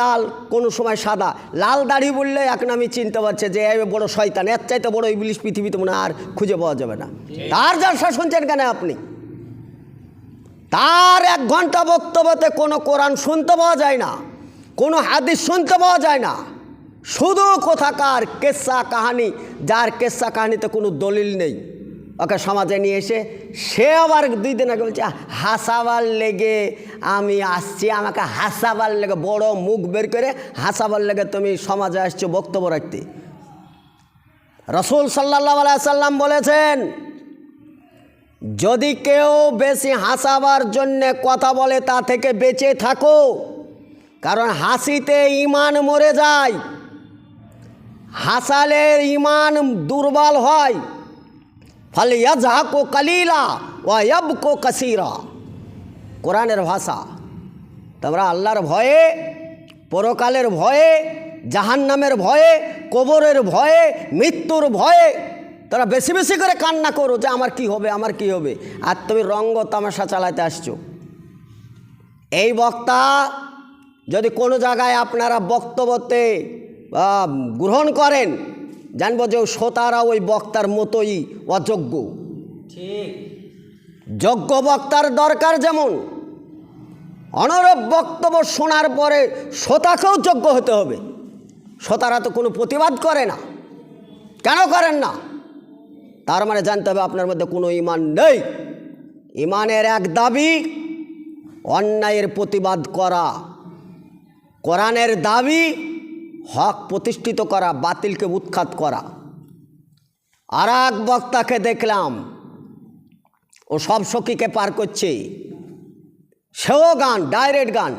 লাল, কোনো সময় সাদা। লাল দাড়ি বললে এখন আমি চিনতে পারছি যে বড় শয়তান, এর চাইতে বড় ইংলিশ পৃথিবীতে মনে আর খুঁজে পাওয়া যাবে না। তার জলসা শুনছেন কেন আপনি? তার এক ঘণ্টা বক্তব্যতে কোনো কোরআন শুনতে পাওয়া যায় না, কোনো হাদিস শুনতে পাওয়া যায় না। শুধু কোথাকার কেসা কাহানি, যার কেসা কাহানিতে কোনো দলিল নেই। ওকে সমাজে নিয়ে এসে সে আবার দুই দিন আগে বলছে, হাসাবার লেগে আমি আসছি, আমাকে হাসাবার লেগে বড় মুখ বের করে হাসাবার লেগে তুমি সমাজে আসছো বক্তব্য রাখতে। রসুল সাল্লাহ সাল্লাম বলেছেন, যদি কেউ বেশি হাসাবার জন্যে কথা বলে তা থেকে বেঁচে থাকো, কারণ হাসিতে ইমান মরে যায়, হাসালে ইমান দুর্বল হয়। ফলে ইয়াজহাকো কালিলা ওয়া ইয়াবকো কাসিরা। কোরআনের ভাষা। তোমরা আল্লাহর ভয়ে, পরকালের ভয়ে, জাহান্নামের ভয়ে, কবরের ভয়ে, মৃত্যুর ভয়ে তোরা বেশি বেশি করে কান্না করো যে আমার কি হবে, আমার কি হবে। আর তুমি রঙ্গ তামাশা চালাতে আসছো। এই বক্তা যদি কোনো জায়গায় আপনারা বক্তব্যতে গ্রহণ করেন জানব যে শ্রোতারা ওই বক্তার মতোই অযোগ্য। ঠিক। যোগ্য বক্তার দরকার যেমন অনরব বক্তব্য শোনার পরে শ্রোতাকেও যোগ্য হতে হবে। শ্রোতারা তো কোনো প্রতিবাদ করে না। কেন করেন না? তার মানে জানতে হবে আপনার মধ্যে কোনো ইমান নেই। ইমানের এক দাবি অন্যায়ের প্রতিবাদ করা। কোরআনের দাবি হক প্রতিষ্ঠিত করা বাতিলকে উৎখাত করা। আর এক বক্তাকে দেখলাম ও সব সখীকে পার করছে। সেও গান ডাইরেক্ট গান।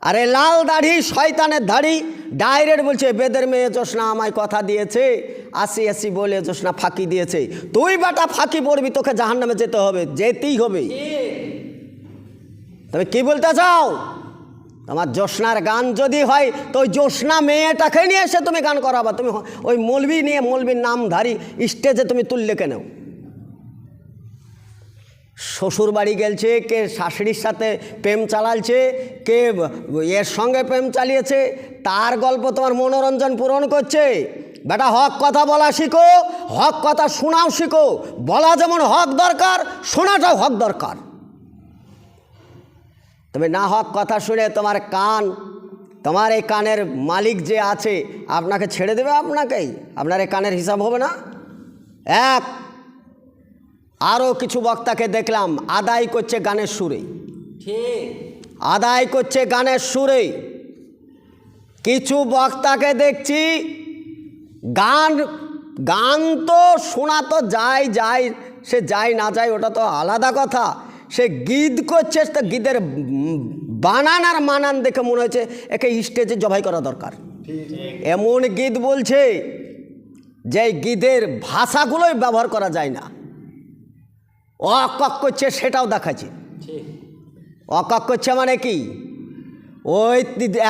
আরে লাল দাড়ি শয়তানের দাড়ি ডাইরেক্ট বলছে বেদের মেয়ে জোসনা আমায় কথা দিয়েছে আসি আসি বলে জোসনা ফাঁকি দিয়েছে। তুই বাটা ফাঁকি পড়বি তোকে জাহান নামে যেতে হবে যেতেই হবে। তবে কি বলতে চাও? তোমার জোসনার গান যদি হয়, তো ওই জোসনা মেয়েটাকে নিয়ে এসে তুমি গান করাবা। তুমি ওই মলবি নিয়ে মলবির নামধারী স্টেজে তুমি তুললে কেন শ্বশুর বাড়ি গেলছে, কে শাশুড়ির সাথে প্রেম চালালছে, কে এর সঙ্গে প্রেম চালিয়েছে, তার গল্প তোমার মনোরঞ্জন পূরণ করছে। বেটা, হক কথা বলা শিখো, হক কথা শোনাও শিখো। বলা যেমন হক দরকার, শোনাটাও হক দরকার। তবে না হক কথা শুনে তোমার কান, তোমার এই কানের মালিক যে আছে, আপনাকে ছেড়ে দেবে আপনাকেই? আপনার এই কানের হিসাব হবে না? এক, আরও কিছু বক্তাকে দেখলাম, আদায় করছে গানের সুরে ঠিক আদায় করছে গানের সুরে কিছু বক্তাকে দেখছি, গান গান তো শোনা তো যায় যায়, সে যায় না যায়, ওটা তো আলাদা কথা। সে গিদ করছে তা গিদের বানান আর মানান দেখে মনে হচ্ছে একে স্টেজে জবাই করা দরকার। এমন গীত বলছে যে গিদের ভাষাগুলোই ব্যবহার করা যায় না। অকক করছে সেটাও দেখাচ্ছে। অকক অকাক করছে মানে কি? ওই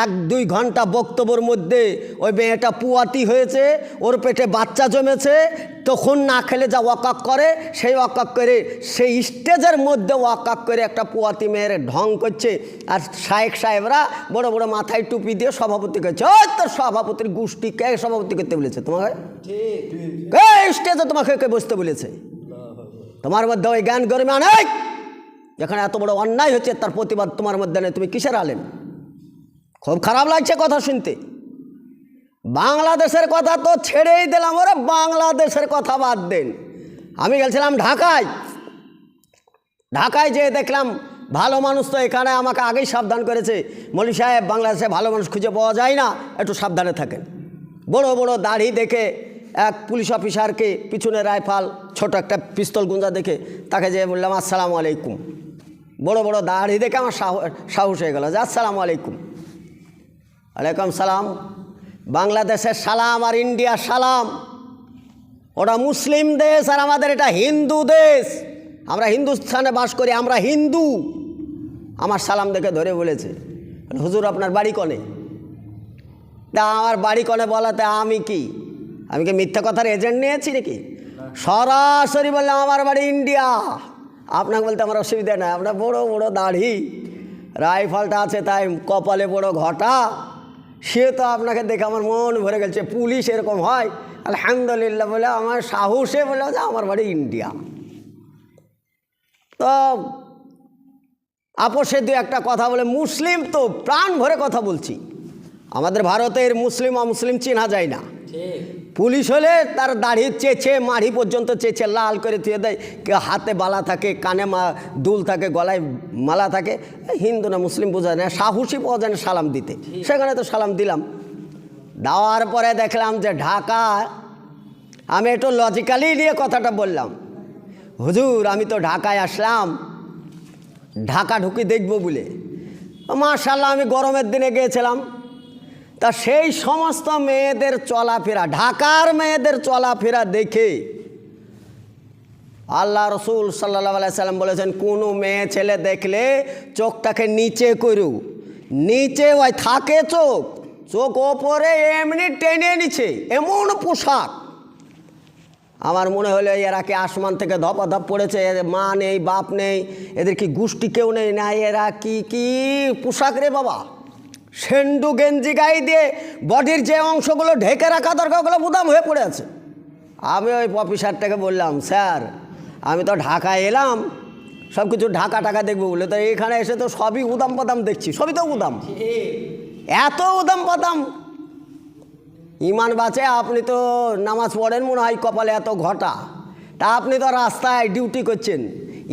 এক দুই ঘণ্টা বক্তব্যর মধ্যে ওই মেয়েটা পুয়াতি হয়েছে ওর পেটে বাচ্চা জমেছে তখন না খেলে যা ওয়াকাক করে সেই ওয়াকাক করে সেই স্টেজের মধ্যে ওয়াকাক করে একটা পুয়াতি মেয়ের ঢং করছে। আর শায়েক সাহেবরা বড় বড় মাথায় টুপি দিয়ে সভাপতি করছে। ওই তোর সভাপতির গোষ্ঠী কে সভাপতি করতে বলেছে তোমাকে? কে? স্টেজে তোমাকে কে বসতে বলেছে? তোমার মধ্যে ওই জ্ঞান গরিমা নেই যেখানে এত বড় অন্যায় হচ্ছে তার প্রতিবাদ তোমার মধ্যে নেই। তুমি কিসের আলেন খুব খারাপ লাগছে কথা শুনতে। বাংলাদেশের কথা তো ছেড়েই দিলাম, ওরা বাংলাদেশের কথা বাদ দেন। আমি গেছিলাম ঢাকায়। ঢাকায় যেয়ে দেখলাম ভালো মানুষ তো এখানে আমাকে আগেই সাবধান করেছে। মলি সাহেব, বাংলাদেশে ভালো মানুষ খুঁজে পাওয়া যায় না, একটু সাবধানে থাকেন। বড় বড় দাড়ি দেখে এক পুলিশ অফিসারকে পিছনে রাইফাল, ছোট একটা পিস্তল গুঞ্জা দেখে তাকে যেয়ে বললাম, আসসালামু আলাইকুম। বড় বড় দাড়ি দেখে আমার সাহ- সাহস হয়ে গেল যে, আসসালামু আলাইকুম। ওয়ালাইকুম সালাম। বাংলাদেশের সালাম আর ইন্ডিয়ার সালাম। ওটা মুসলিম দেশ আর আমাদের এটা হিন্দু দেশ। আমরা হিন্দুস্থানে বাস করি, আমরা হিন্দু। আমার সালাম দেখে ধরে বলেছে হুজুর, আপনার বাড়ি কনে? তা আমার বাড়ি কনে বলাতে আমি কি? আমি কি মিথ্যা কথার এজেন্ট নিয়েছি নাকি? সরাসরি বললাম আমার বাড়ি ইন্ডিয়া। আপনাকে বলতে আমার অসুবিধা নাই, আপনার বড় বড় দাড়ি। রাইফলটা আছে তাই কপালে বড় ঘটা। সে তো আপনাকে দেখে আমার মন ভরে গেছে, পুলিশ এরকম হয়। আলহামদুলিল্লাহ বলে, আমার সাহসে বলে, যে, আমার বাড়ি ইন্ডিয়া। তো আপোষে দু একটা কথা বলে, মুসলিম তো প্রাণ ভরে কথা বলছি। আমাদের ভারতের মুসলিম, অমুসলিম চেনা যায় না। পুলিশ হলে তার দাড়ি চেঁচে মাড়ি পর্যন্ত চেঁচে লাল করে থুয়ে দেয়। হাতে বালা থাকে, কানে মা, দুল থাকে, গলায় মালা থাকে। হিন্দু না মুসলিম বোঝা যায় না, সাহসী পাওয়া যায় সালাম দিতে। সেখানে তো সালাম দিলাম। দেওয়ার পরে দেখলাম যে ঢাকা, আমি একটু লজিক্যালি নিয়ে কথাটা বললাম। হুজুর, আমি তো ঢাকায় আসলাম। ঢাকা ঢুকি দেখব বলে। মার্শাল্লাহ আমি গরমের দিনে গিয়েছিলাম। তা সেই সমস্ত মেয়েদের চলাফেরা, ঢাকার মেয়েদের চলাফেরা দেখে আল্লাহ রসুল সাল্লাহ সাল্লাম বলেছেন, কোনো মেয়ে ছেলে দেখলে চোখটাকে নিচে করু। নিচে ওই থাকে চোখ চোখ ওপরে এমনি টেনে নিচ্ছে এমন পোশাক। আমার মনে হলো এরা কি আসমান থেকে ধপা ধপ পড়েছে, এদের মা নেই, বাপ নেই, এদের কি গোষ্ঠী কেউ নেই? না, এরা কি কি পোশাক রে বাবা? সেন্ডু গেঞ্জি গায়ে দিয়ে বডির যে অংশগুলো ঢেকে রাখা দরকার, ওগুলো বুদাম হয়ে পড়ে আছে। আমি ওই অফিসারটাকে বললাম, স্যার, আমি তো ঢাকায় এলাম সব কিছু ঢাকা টাকা দেখব বলে। তো এখানে এসে তো সবই উদাম পাদাম দেখছি, সবই তো উদাম। এত উদাম পাদাম। ইমান বাঁচে, আপনি তো নামাজ পড়েন মনে হয় কপালে এত ঘটা। তা আপনি তো রাস্তায় ডিউটি করছেন।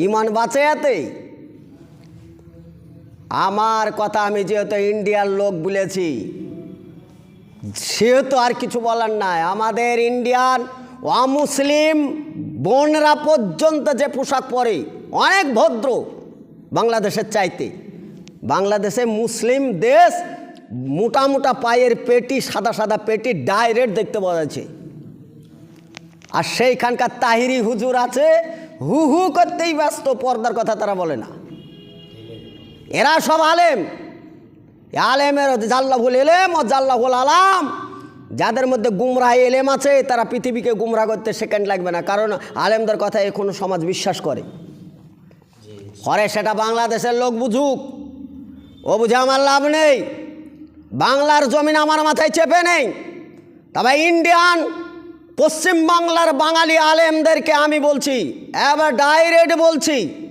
ইমান বাঁচে এতেই। আমার কথা আমি যেহেতু ইন্ডিয়ার লোক বলেছি, সেহেতু আর কিছু বলার নাই। আমাদের ইন্ডিয়ান অমুসলিম বোনরা পর্যন্ত যে পোশাক পরে, অনেক ভদ্র বাংলাদেশের চাইতে। বাংলাদেশে মুসলিম দেশ মোটা মোটা পায়ের পেটি, সাদা সাদা পেটি ডাইরেক্ট দেখতে পাওয়া যাচ্ছে। আর সেইখানকার তাহিরি হুজুর আছে, হু হু করতেই ব্যস্ত, পর্দার কথা তারা বলে না। এরা সব আলেম। আলেমের জাল্লাহুল এলেম ও জাল্লাহুল আলাম। যাদের মধ্যে গুমরাহ এলেম আছে, তারা পৃথিবীকে গুমরা করতে সেকেন্ড লাগবে না, কারণ আলেমদের কথা এখনও সমাজ বিশ্বাস করে। করে সেটা বাংলাদেশের লোক বুঝুক। ও বুঝে আমার লাভ নেই। বাংলার জমিন আমার মাথায় চেপে নেই। তবে ইন্ডিয়ান, পশ্চিম বাংলার বাঙালি আলেমদেরকে আমি বলছি, এবার ডাইরেক্ট বলছি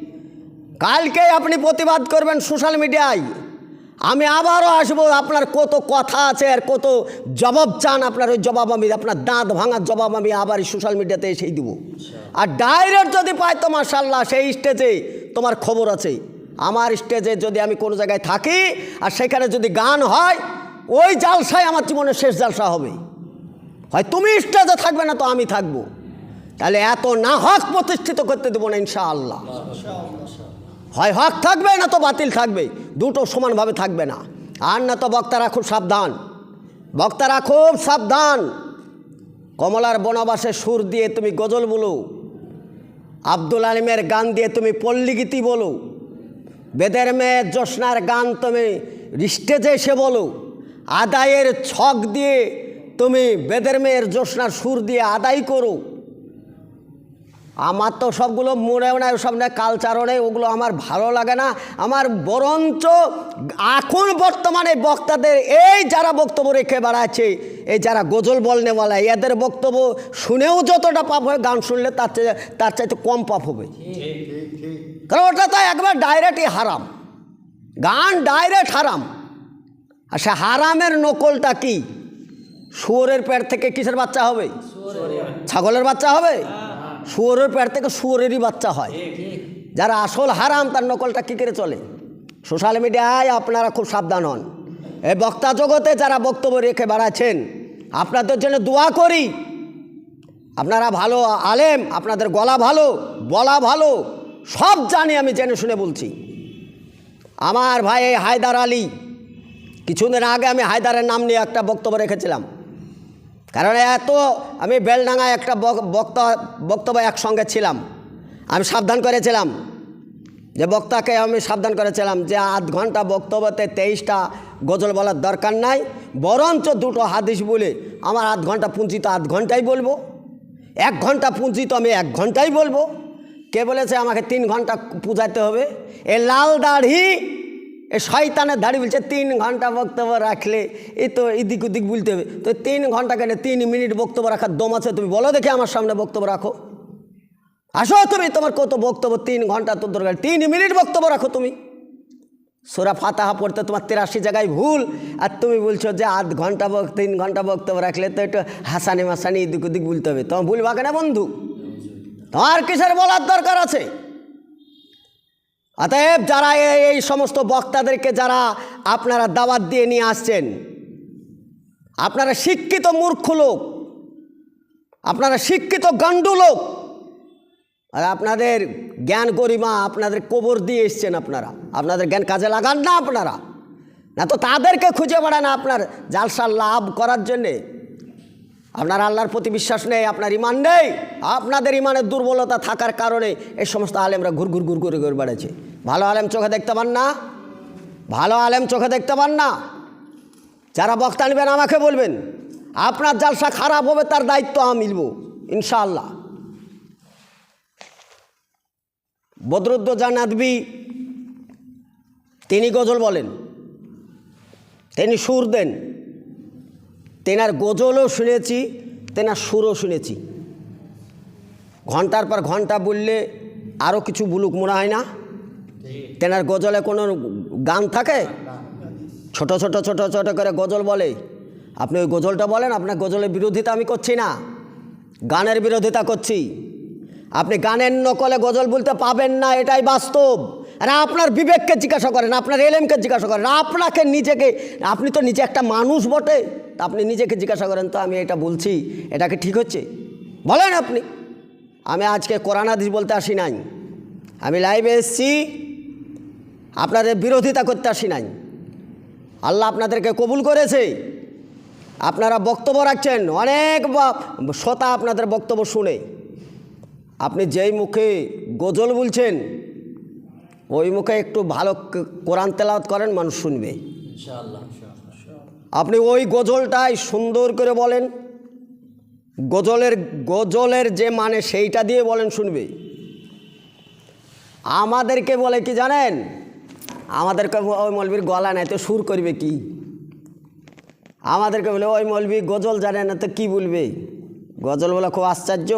কালকে আপনি প্রতিবাদ করবেন সোশ্যাল মিডিয়ায়। আমি আবারও আসব, আপনার কত কথা আছে আর কত জবাব চান আপনার, ওই জবাব আমি, আপনার দাঁত ভাঙার জবাব আমি আবার সোশ্যাল মিডিয়াতে এসেই দিব। আর ডাইরেক্ট যদি পাই তো মার্শাল্লাহ সেই স্টেজে তোমার খবর আছে। আমার স্টেজে যদি আমি কোনো জায়গায় থাকি আর সেখানে যদি গান হয়, ওই জালসায় আমার জীবনের শেষ জালসা হবে। হয় তুমি স্টেজে থাকবে না তো আমি থাকব। তাহলে এত না হক প্রতিষ্ঠিত করতে দেবো না ইনশাআল্লাহ। হয় হক থাকবে না তো বাতিল থাকবে দুটো সমানভাবে থাকবে না। আর না তো বক্তারা খুব সাবধান। বক্তারা খুব সাবধান। কমলার বনবাসে সুর দিয়ে তুমি গজল বলো। আব্দুল আলিমের গান দিয়ে তুমি পল্লীগীতি বলো। বেদের মেয়ে জ্যোৎস্নার গান তুমি স্টেজে এসে বলো। আদায়ের ছক দিয়ে তুমি বেদের মেয়ের জ্যোৎস্নার সুর দিয়ে আদায় করো। আমার তো সবগুলো মনেও নাই সব না কালচারও নেই ওগুলো আমার ভালো লাগে না। আমার বরঞ্চ এখন বর্তমানে বক্তাদের এই যারা বক্তব্য রেখে বেড়াচ্ছে এই যারা গজল বলনেওয়ালা এদের বক্তব্য শুনেও যতটা পাপ হয় গান শুনলে তার চেয়ে তার চাইতে কম পাপ হবে। কারণ ওটা তো একবার ডাইরেক্টই হারাম। গান ডাইরেক্ট হারাম। আর সে হারামের নকলটা কি? শুয়োরের পেট থেকে কিসের বাচ্চা হবে? ছাগলের বাচ্চা হবে? শুয়োরের পেট থেকে শুয়োরেরই বাচ্চা হয়। যারা আসল হারাম তার নকলটা কী করে চলে? সোশ্যাল মিডিয়ায় আপনারা খুব সাবধান হন। এই বক্তা জগতে যারা বক্তব্য রেখে বেড়াচ্ছেন আপনাদের জন্য দোয়া করি। আপনারা ভালো আলেম আপনাদের গলা ভালো বলা ভালো সব জানি আমি জেনে শুনে বলছি। আমার ভাই হায়দার আলী কিছুদিন আগে আমি হায়দারের নাম নিয়ে একটা বক্তব্য রেখেছিলাম। কারণ এত আমি বেলডাঙ্গায় একটা বক- বক্তা, বক্তব্য একসঙ্গে ছিলাম। আমি সাবধান করেছিলাম। যে বক্তাকে আমি সাবধান করেছিলাম যে আধ ঘণ্টা বক্তব্যতে তেইশটা গজল বলার দরকার নাই, বরঞ্চ দুটো হাদিস বলে আমার আধ ঘণ্টা পুঁজি তো আধ ঘন্টাই বলব। এক ঘণ্টা পুঁজি তো আমি এক ঘন্টাই বলব। কে বলেছে আমাকে তিন ঘণ্টা পূজাতে হবে? এ লাল দাড়ি এ শয়তানের দাড়ি বলছে, তিন ঘণ্টা বক্তব্য রাখলে, এই তো এদিক ওদিক বলতে হবে। তো তিন ঘণ্টা কেন? তিন মিনিট বক্তব্য রাখার দম আছে? তুমি বলো দেখে আমার সামনে বক্তব্য রাখো। আসো তুমি, তোমার কত বক্তব্য? তিন ঘণ্টা তোর দরকার। তিন মিনিট বক্তব্য রাখো তুমি। সোরা ফাতাহা পড়তে তোমার তেরাশি জায়গায় ভুল। আর তুমি বলছো যে আধ ঘণ্টা তিন ঘণ্টা বক্তব্য রাখলে তো একটু হাসানি মাসানি এদিক ওদিক বলতে হবে। তোমার ভুল বাকে না বন্ধু? তোমার কিসের বলার দরকার আছে? অতএব যারা এই- সমস্ত বক্তাদেরকে যারা আপনারা দাওয়াত দিয়ে নিয়ে আসছেন, আপনারা শিক্ষিত মূর্খ লোক, আপনারা শিক্ষিত গান্ডু লোক, আর আপনাদের জ্ঞান গরিমা আপনাদের কবর দিয়ে এসছেন আপনারা। আপনাদের জ্ঞান কাজে লাগান না আপনারা। না তো তাদেরকে খুঁজে বেড়ান আপনার জালসা লাভ করার জন্যে। আপনার আল্লাহর প্রতি বিশ্বাস নেই, আপনার ইমান নেই, আপনাদের ইমানের দুর্বলতা থাকার কারণে এই সমস্ত আলেমরা ঘুর ঘুর ঘুর করে ঘুরে বেড়াচ্ছে। ভালো আলেম চোখে দেখতে পান না? ভালো আলেম চোখে দেখতে পান না? যারা বক্তা নেবেন আমাকে বলবেন, আপনার জালসা খারাপ হবে, তার দায়িত্ব আমি মিলব ইনশাআল্লাহ। বদরুদ্দ জানাদবি তিনি গজল বলেন, তিনি সুর দেন। তেনার গজলও শুনেছি, তেনার সুরও শুনেছি। ঘণ্টার পর ঘণ্টা বললে আরও কিছু বুলুক মনে হয় না? তেনার গজলে কোনো গান থাকে? ছোট ছোট ছোট ছোট করে গজল বলে। আপনি ওই গজলটা বলেন, আপনার গজলের বিরোধিতা আমি করছি না। গানের বিরোধিতা করছি। আপনি গানের নকলে গজল বলতে পাবেন না, এটাই বাস্তব। আর আপনার বিবেককে জিজ্ঞাসা করেন, আপনার এলেমকে জিজ্ঞাসা করেন, আপনাকে নিজেকে, আপনি তো নিজে একটা মানুষ বটে। আপনি নিজেকে জিজ্ঞাসা করেন, তো আমি এটা বলছি এটাকে ঠিক হচ্ছে? বলেন আপনি। আমি আজকে কোরআন হাদিস বলতে আসি নাই। আমি লাইভে এসেছি, আপনাদের বিরোধিতা করতে আসি নাই। আল্লাহ আপনাদেরকে কবুল করেছে। আপনারা বক্তব্য রাখছেন, অনেক শ্রোতা আপনাদের বক্তব্য শুনে। আপনি যেই মুখে গজল বলছেন, ওই মুখে একটু ভালো কোরআন তেলাওয়াত করেন, মানুষ শুনবে। ইনশাআল্লাহ। আপনি ওই গজলটাই সুন্দর করে বলেন। গজলের গজলের যে মানে সেইটা দিয়ে বলেন শুনবে। আমাদেরকে বলে কি জানেন? আমাদেরকে ওই মলবির গলা নাই তো সুর করবে কি? আমাদেরকে বলে ওই মলবি গজল জানে না তো কি বলবে? গজল বলে খুব আশ্চর্য।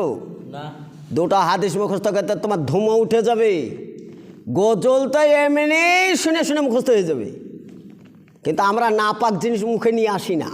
দুটো হাদিস মুখস্থ করতে তোমার ধুমো উঠে যাবে। গজল তো এমনি শুনে শুনে মুখস্থ হয়ে যাবে। কিন্তু আমরা নাপাক জিনিস মুখে নিয়ে আসি না।